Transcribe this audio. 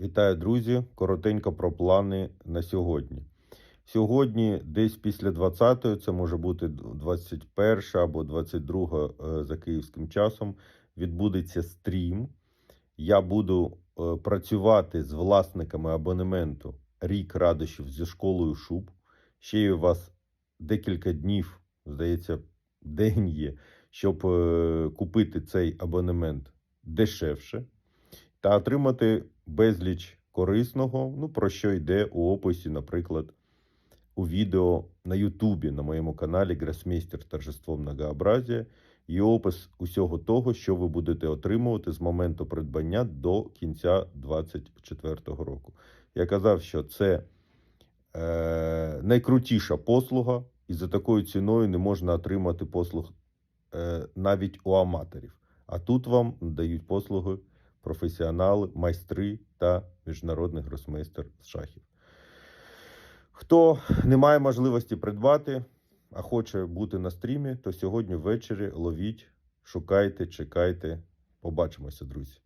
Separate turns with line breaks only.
Вітаю, друзі! Коротенько про плани на сьогодні. Сьогодні, десь після 20-ї, це може бути 21 або 22 е, за київським часом, відбудеться стрім. Я буду е, працювати з власниками абонементу Рік радощів зі школою Шуб. Ще у вас декілька днів, здається, день є, щоб е, купити цей абонемент дешевше та отримати безліч корисного, ну про що йде у описі, наприклад, у відео на Ютубі на моєму каналі Гросмейстер Торжество Многообразія і опис усього того, що ви будете отримувати з моменту придбання до кінця 2024 року. Я казав, що це е, найкрутіша послуга, і за такою ціною не можна отримати послуг е, навіть у аматорів. А тут вам дають послуги професіонали, майстри та міжнародний гросмейстер з шахів. Хто не має можливості придбати, а хоче бути на стрімі, то сьогодні ввечері ловіть, шукайте, чекайте. Побачимося, друзі.